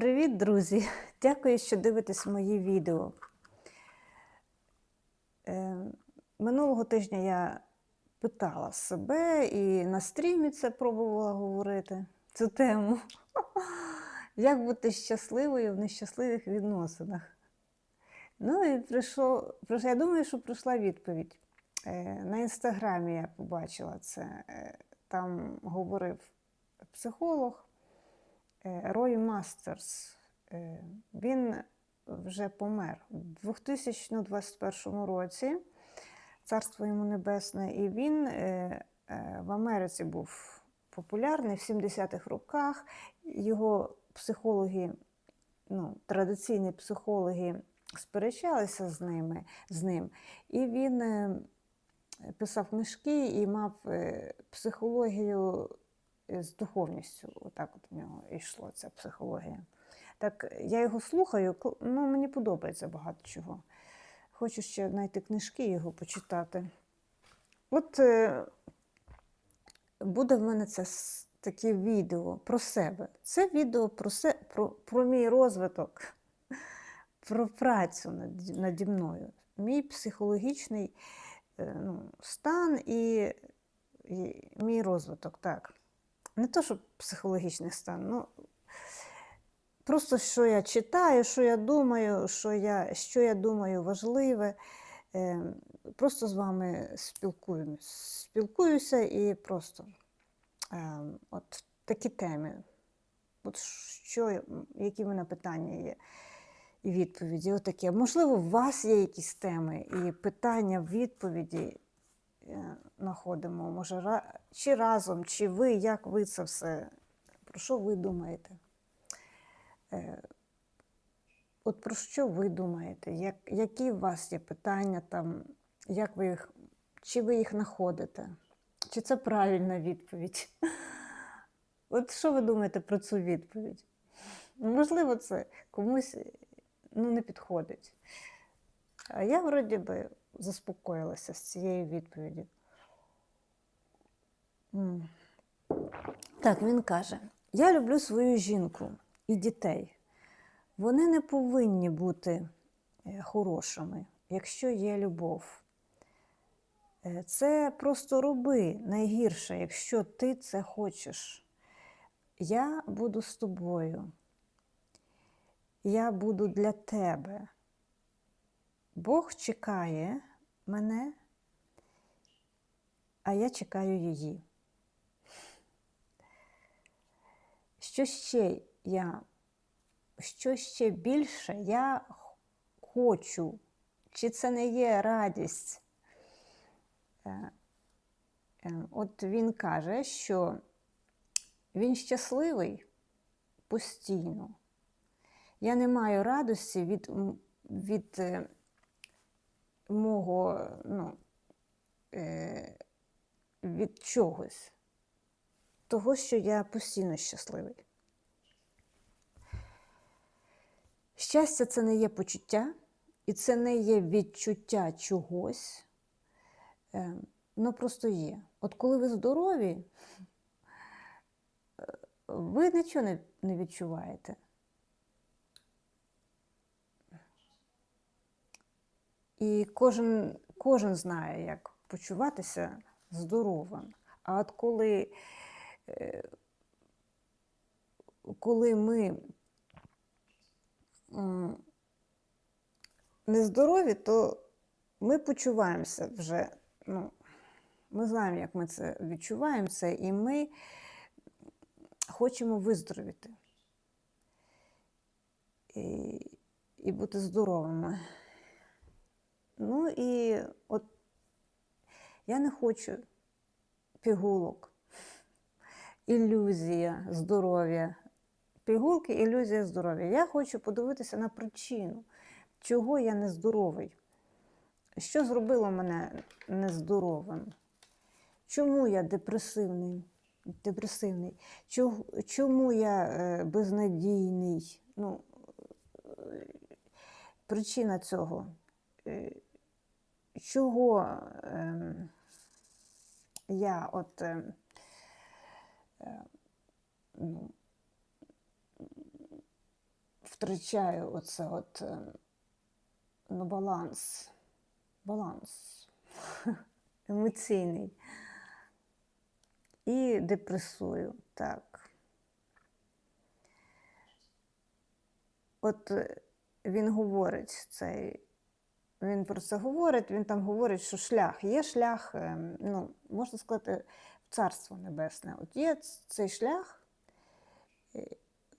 Привіт, друзі! Дякую, що дивитесь мої відео. Е, минулого тижня я питала себе і на стрімі це пробувала говорити цю тему. Як бути щасливою в нещасливих відносинах? Ну і прийшло, я думаю, що прийшла відповідь. Е, На інстаграмі я побачила це. Е, Там говорив психолог. Е, Рой Мастерс. Е, Він вже помер у 2021 році, царство йому небесне, і він е, в Америці був популярний в 70-х роках. Його психологи, ну, традиційні психологи сперечалися з, ними, з ним. І він писав книжки і мав психологію з духовністю. Отак от в нього йшло ця психологія. Так я його слухаю, ну мені подобається багато чого. Хочу ще знайти книжки його почитати. От е, буде в мене це таке відео про себе. Це відео про, се, про, про мій розвиток, про працю над, наді мною, мій психологічний е, ну, стан і, і мій розвиток. так. Не то, що психологічний стан, ну просто що я читаю, що я думаю, що я, що я думаю важливе. Е, Просто з вами спілкуюся, спілкуюся і просто е, от такі теми. От що, які в мене питання є і відповіді. Отаке. Можливо, у вас є якісь теми і питання, відповіді знаходимо. Може, чи разом, чи ви, як ви це все, про що ви думаєте? Е, От про що ви думаєте? Як, які у вас є питання там, як ви їх, чи ви їх знаходите? Чи це правильна відповідь? От що ви думаєте про цю відповідь? Можливо, це комусь ну, не підходить. А я вроді би заспокоїлася з цією відповіді. Так, він каже: Я люблю свою жінку і дітей. Вони не повинні бути е, хорошими, якщо є любов. Е, Це просто роби найгірше, якщо ти це хочеш. Я буду з тобою. Я буду для тебе. Бог чекає мене, а я чекаю її. Що ще я що ще більше я хочу, чи це не є радість. Е, е, От він каже, що він щасливий постійно. Я не маю радості від, від е, мого, ну, е, від чогось. Того, що я постійно щасливий. Щастя це не є почуття, і це не є відчуття чогось. Е, Воно просто є. От коли ви здорові, е, ви нічого не відчуваєте. І кожен, кожен знає, як почуватися здоровим. А от коли, е, коли ми нездорові, то ми почуваємося вже. Ну, ми знаємо, як ми це відчуваємо це, і ми хочемо виздоровіти і, і бути здоровими. Ну і от я не хочу пігулок, ілюзія здоров'я. Пігулки, ілюзія здоров'я. Я хочу подивитися на причину, чого я нездоровий. Що зробило мене нездоровим? Чому я депресивний? депресивний? Чому я е, безнадійний? Ну, е, причина цього. Е, Чого ем, я от е, втрачаю оце от е, ну, баланс. Баланс емоційний. І депресую, так. От е, він говорить цей, він про це говорить, він там говорить, що шлях, є шлях, ем, ну, можна сказати, в Царство Небесне. От є цей шлях, е,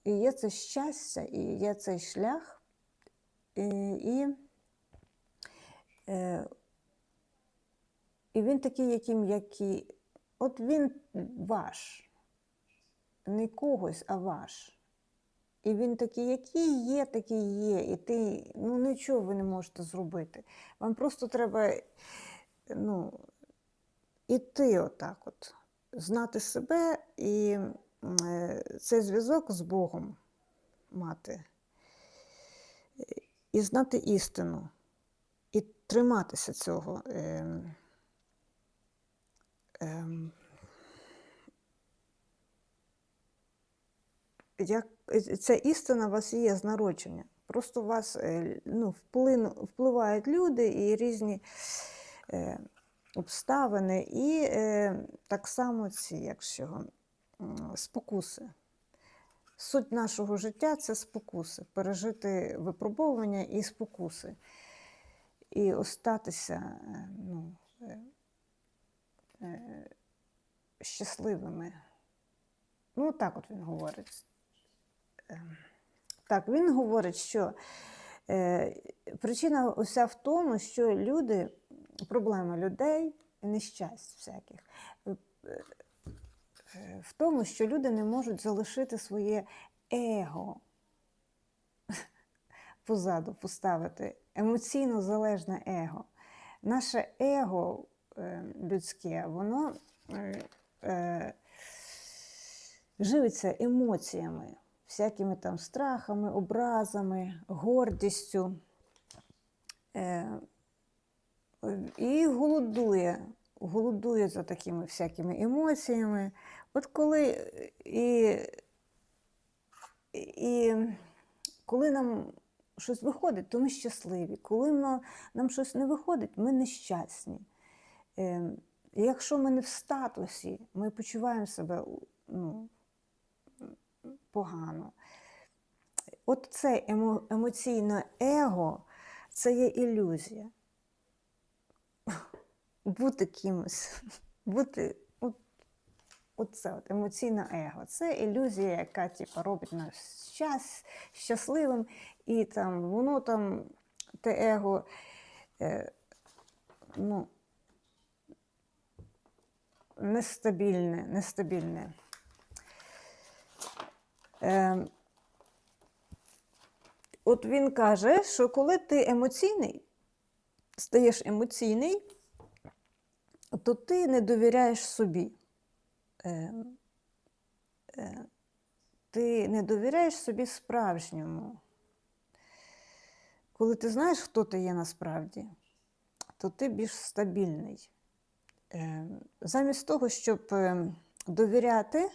і є це щастя, і є цей шлях, і, і, е, і він такий, яким, який. От він ваш, не когось, а ваш. І він такий, який є, такий є. І ти ну, нічого ви не можете зробити. Вам просто треба ну, іти отак, от, знати себе і е, цей зв'язок з Богом мати. І знати істину, і триматися цього. Ем, ем, як е, ця істина у вас є з народження. Просто у вас е, ну, вплин, впливають люди і різні е, обставини, і е, так само ці, як ж спокуси. Суть нашого життя це спокуси, пережити випробовування і спокуси. І остатися е, ну, щасливими. Ну, так от він говорить. Ем, Так, він говорить, що е, причина уся в тому, що люди, проблема людей, нещасть всяких, е, е, в тому, що люди не можуть залишити своє его позаду поставити, емоційно залежне его. Наше его людське, воно живиться емоціями, всякими там страхами, образами, гордістю. Е, і голодує, голодує за такими всякими емоціями. От коли і, і коли нам щось виходить, то ми щасливі. Коли нам, щось не виходить, ми нещасні. Е, якщо ми не в статусі, ми почуваємо себе ну, погано. От це емо, емоційне его це є ілюзія. Бути кимось, бути от, оце от емоційне его. Це ілюзія, яка типу, робить нас щас, щасливим, і там воно там, те его, е, ну, нестабільне, нестабільне. Е, от він каже, що коли ти емоційний, стаєш емоційний, то ти не довіряєш собі. Е, е, ти не довіряєш собі справжньому. Коли ти знаєш, хто ти є насправді, то ти більш стабільний. Е, замість того, щоб довіряти,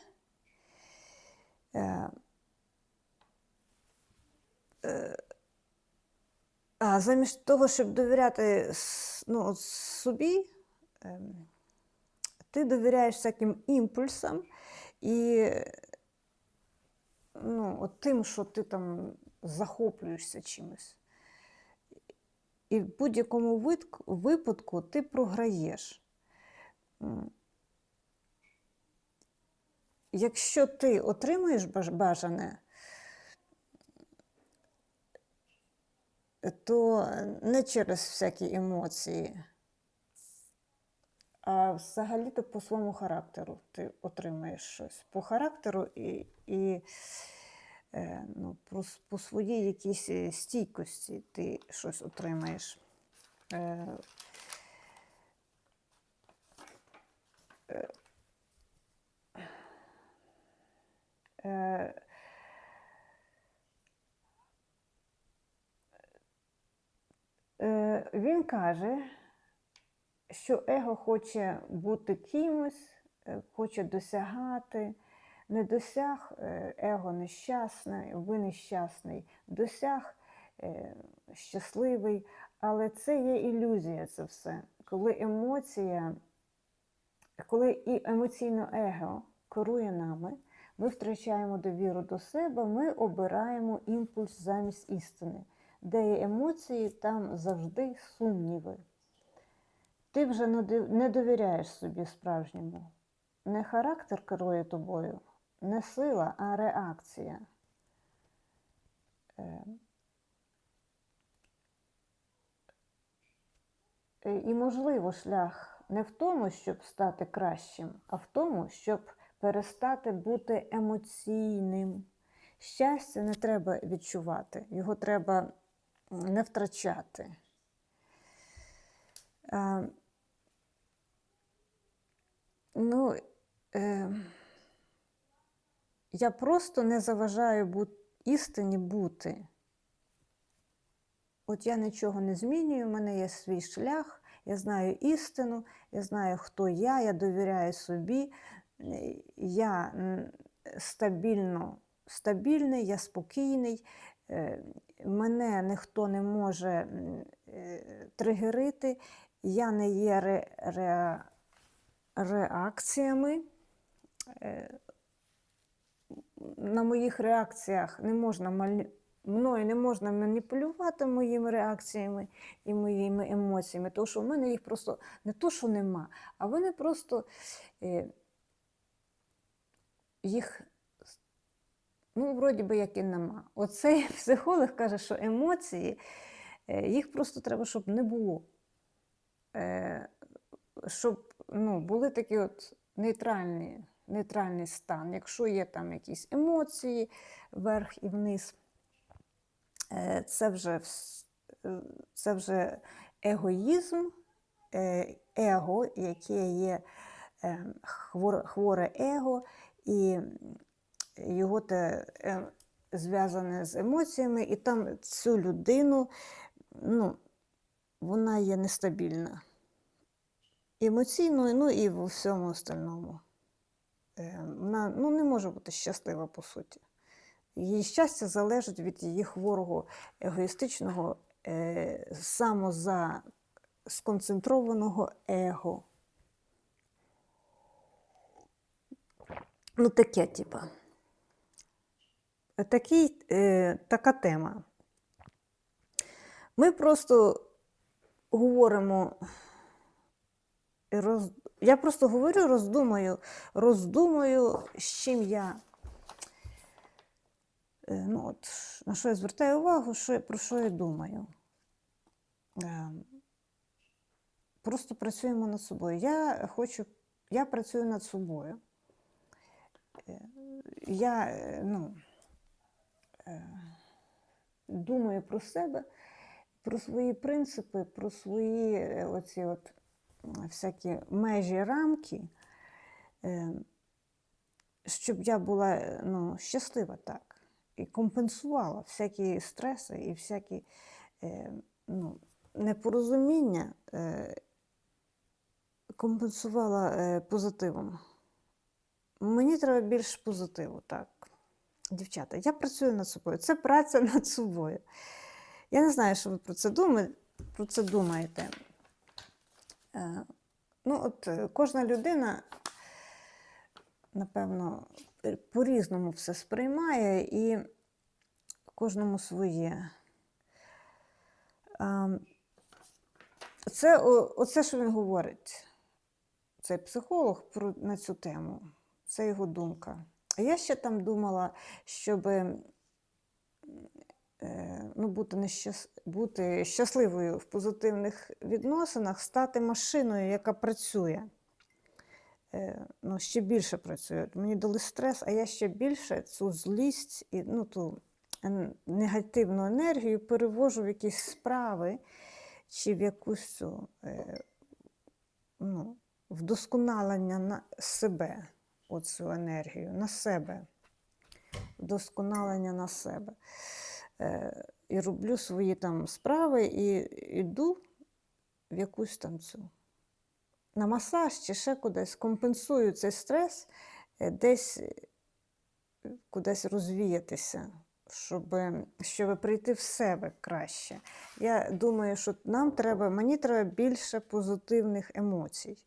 а замість того, щоб довіряти ну, собі, ем, ти довіряєш всяким імпульсам і ну, от тим, що ти там захоплюєшся чимось. І в будь-якому випадку ти програєш. Якщо ти отримуєш бажане, то не через всякі емоції, а взагалі-то по своєму характеру ти отримаєш щось. По характеру і, і е, ну, по, по своїй якійсь е, стійкості ти щось отримаєш. Е, е, Е, Він каже, що его хоче бути кимось, е, хоче досягати, не досяг е, его нещасний, ви нещасний, досяг е, щасливий, але це є ілюзія, це все. Коли емоція, коли і емоційне его керує нами, ми втрачаємо довіру до себе, ми обираємо імпульс замість істини. Де є емоції, там завжди сумніви. Ти вже не довіряєш собі справжньому. Не характер керує тобою, не сила, а реакція. Е, Е, І, можливо, шлях не в тому, щоб стати кращим, а в тому, щоб перестати бути емоційним. Щастя не треба відчувати, його треба не втрачати. Е, ну, е, я просто не заважаю бу- істині бути. От я нічого не змінюю, в мене є свій шлях, я знаю істину, я знаю, хто я, я довіряю собі, я стабільно, стабільний, я спокійний, е, мене ніхто не може е, тригерити, я не є ре, ре, реакціями. Е, На моїх реакціях не можна мною не можна маніпулювати моїми реакціями і моїми емоціями, тому що в мене їх просто не то, що нема, а вони просто їх, ну, вроді би, як і нема. Оцей психолог каже, що емоції, е, їх просто треба, щоб не було. Е, щоб ну, були такі от нейтральні, нейтральний стан. Якщо є там якісь емоції вверх і вниз, е, це вже, це вже егоїзм, его, яке є хворе его, і його те е, зв'язане з емоціями, і там цю людину, ну, вона є нестабільна. Емоційно, ну і в всьому остальному. Е, Вона ну, не може бути щаслива, по суті. Її щастя залежить від її хворого егоїстичного, е, самозасконцентрованого его. Ну, таке, типа. Такий, е, така тема. Ми просто говоримо. Роз... Я просто говорю, роздумаю, роздумую, з чим я. е, Ну, от, на що я звертаю увагу, що, про що я думаю. Е, Просто працюємо над собою. Я хочу, я працюю над собою. Я е, ну, е, думаю про себе, про свої принципи, про свої е, оці от всякі межі, рамки, щоб я була ну, щаслива так. І компенсувала всякі стреси і всякі ну, непорозуміння, компенсувала позитивом. Мені треба більше позитиву, так. Дівчата, я працюю над собою. Це праця над собою. Я не знаю, що ви про це думаєте. Про це думаєте. Е, Ну, от е, кожна людина, напевно, е, по-різному все сприймає і кожному своє. Ем, Це, оце, що він говорить, цей психолог про, на цю тему. Це його думка. А я ще там думала, щоб е, ну, бути, нещас... бути щасливою в позитивних відносинах, стати машиною, яка працює. Е, Ну, ще більше працює. Мені дали стрес, а я ще більше цю злість і ну, ту негативну енергію перевожу в якісь справи чи в якусь е, ну, вдосконалення на себе, оцю енергію, на себе. Вдосконалення на себе. Е, і роблю свої там справи і йду в якусь там цю на масаж чи ще кудись, компенсую цей стрес, е, десь кудись розвіятися, щоб, щоб прийти в себе краще. Я думаю, що нам треба, мені треба більше позитивних емоцій.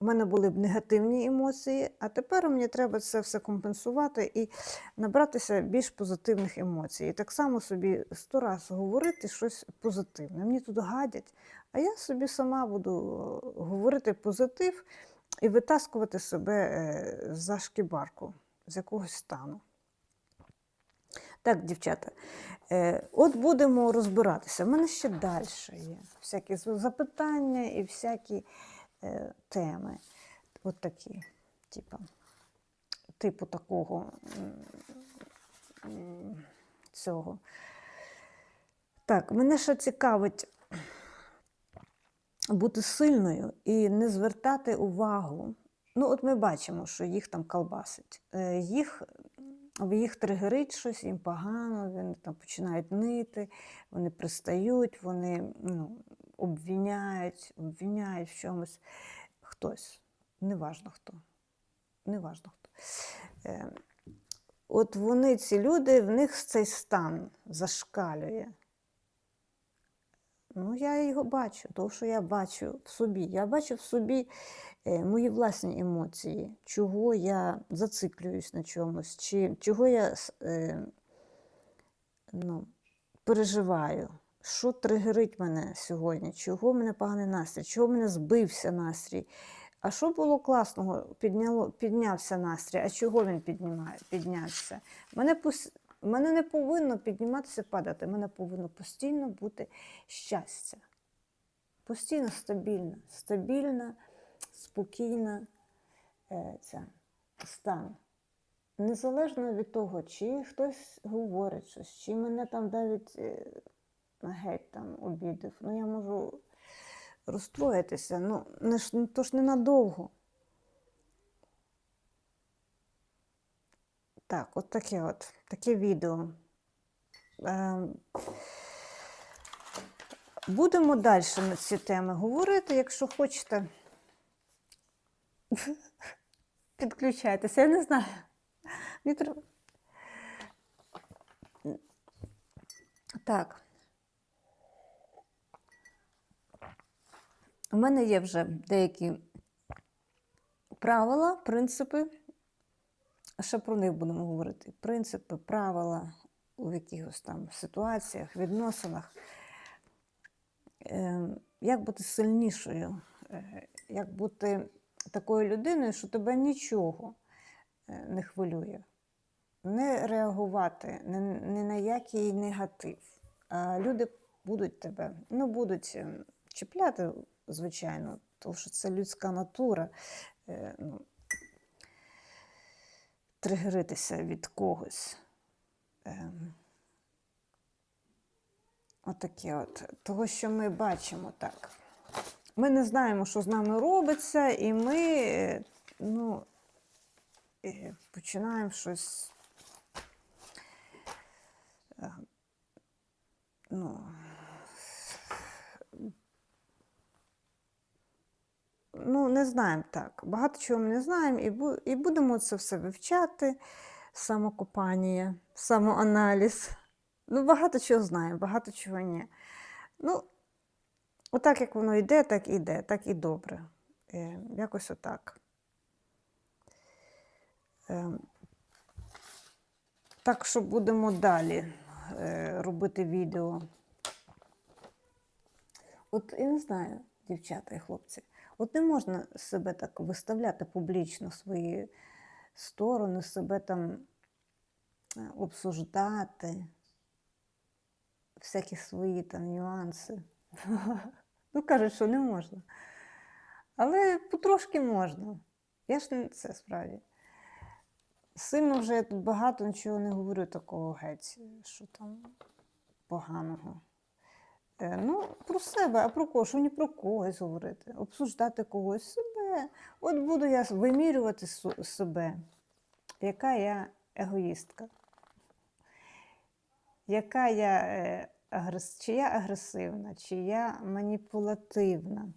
У мене були б негативні емоції, а тепер мені треба це все компенсувати і набратися більш позитивних емоцій. І так само собі сто раз говорити щось позитивне. Мені тут гадять, а я собі сама буду е, говорити позитив і витаскувати себе е, за шкібарку з якогось стану. Так, дівчата, е, от будемо розбиратися. У мене ще далі є всякі запитання і всякі теми. От такі, типу, типу такого цього. Так, мене ще цікавить бути сильною і не звертати увагу. Ну, от ми бачимо, що їх там колбасить. Е, Їх, їх тригерить щось, їм погано, вони там починають нити, вони пристають, вони ну, обвиняють, обвиняють в чомусь хтось. Неважно хто. Неважно хто. Е, От вони, ці люди, в них цей стан зашкалює. Ну, я його бачу, тому що я бачу в собі. Я бачу в собі е, мої власні емоції, чого я зациклююсь на чомусь, чи чого я е, ну, переживаю, що тригерить мене сьогодні, чого в мене поганий настрій, чого в мене збився настрій. А що було класного? Підняло, піднявся настрій. А чого він піднімає, піднявся? Мене, пос- мене не повинно підніматися, падати. Мене повинно постійно бути щастя. Постійно стабільна, стабільна, спокійна е, ця, стан. Незалежно від того, чи хтось говорить щось, чи мене там навіть е, геть там обідав. Ну, я можу розстроїтися. Ну, не ж, ну, то ж ненадовго. Так, от таке от, таке відео. Е, будемо далі на ці теми говорити. Якщо хочете, підключайтеся. Я не знаю. Так. У мене є вже деякі правила, принципи. Ще про них будемо говорити. Принципи, правила у якихось там ситуаціях, відносинах. Е, Як бути сильнішою, е, як бути такою людиною, що тебе нічого е, не хвилює. Не реагувати ні, на який негатив. А люди будуть тебе, ну, будуть е, чіпляти, звичайно, тому що це людська натура. е, Ну, тригеритися від когось. Ем, Отаке от. Того, що ми бачимо так. Ми не знаємо, що з нами робиться, і ми е, ну, е, починаємо щось. е, Ну, ну, не знаємо так. Багато чого ми не знаємо, і, бу- і будемо це все вивчати. Самокопання, самоаналіз. Ну, багато чого знаємо, багато чого ні. Ну, отак, як воно йде, так і йде, так і добре. Е, якось отак. Е, так що будемо далі е, робити відео. От я не знаю, дівчата і хлопці, от не можна себе так виставляти публічно свої сторони, себе там е, обсуждати, всякі свої там нюанси. Ну, кажуть, що не можна. Але потрошки можна. Я ж не це справді. Сильно вже тут багато нічого не говорю такого геть, що там поганого. Е, Ну, про себе, а про кого? Що не про когось говорити, обсуждати когось себе. От буду я вимірювати себе, яка я егоїстка, яка я, е, агрес... чи я агресивна, чи я маніпулятивна.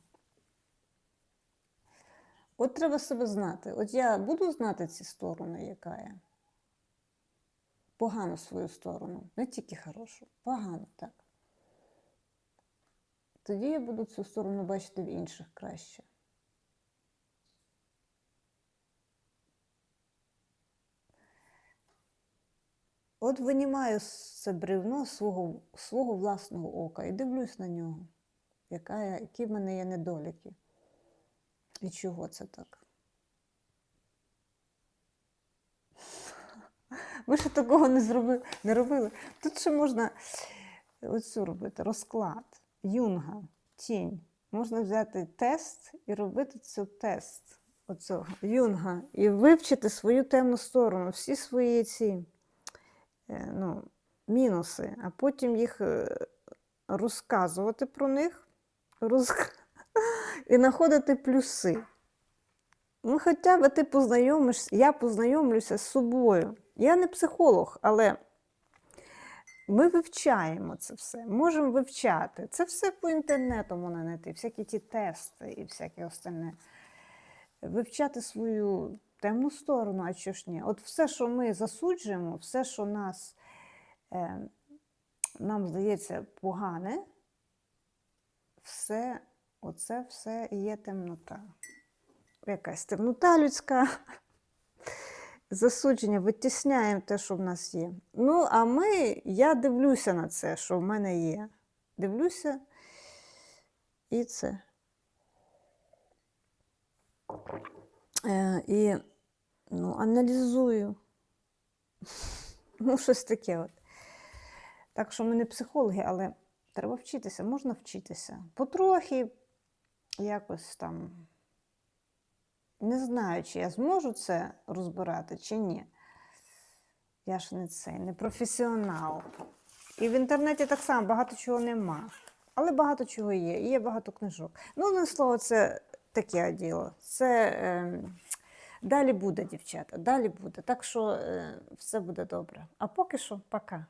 От треба себе знати. От я буду знати ці сторони, яка я. погану свою сторону, не тільки хорошу, погану, так. Тоді я буду цю сторону бачити в інших краще. От винімаю це бревно свого, свого власного ока і дивлюсь на нього, яка я, які в мене є недоліки. І чого це так? Ви ще такого не зробили, не робили. Тут ще можна оцю робити розклад, юнга, тінь. Можна взяти тест і робити цю тест оцього юнга і вивчити свою темну сторону, всі свої ці е, ну, мінуси, а потім їх е, розказувати про них роз... і знаходити плюси. Ну, хоча б ти познайомишся, я познайомлюся з собою. Я не психолог, але ми вивчаємо це все, можемо вивчати. Це все по інтернету можна знайти, всякі ті тести і всяке остальне. Вивчати свою темну сторону, а що ж ні. От все, що ми засуджуємо, все, що нас, е, нам здається погане, все, оце все є темнота. Якась темнота людська. Засудження, витісняємо те, що в нас є. Ну, а ми, я дивлюся на це, що в мене є. Дивлюся і це. Е, і ну, аналізую. Ну, щось таке от. Так що ми не психологи, але треба вчитися, можна вчитися. Потрохи якось там. Не знаю, чи я зможу це розбирати, чи ні. Я ж не цей, не професіонал. І в інтернеті так само багато чого нема. Але багато чого є. І є багато книжок. Ну, одне слово, це таке діло. Це е, далі буде, дівчата, далі буде. Так що е, все буде добре. А поки що, пока.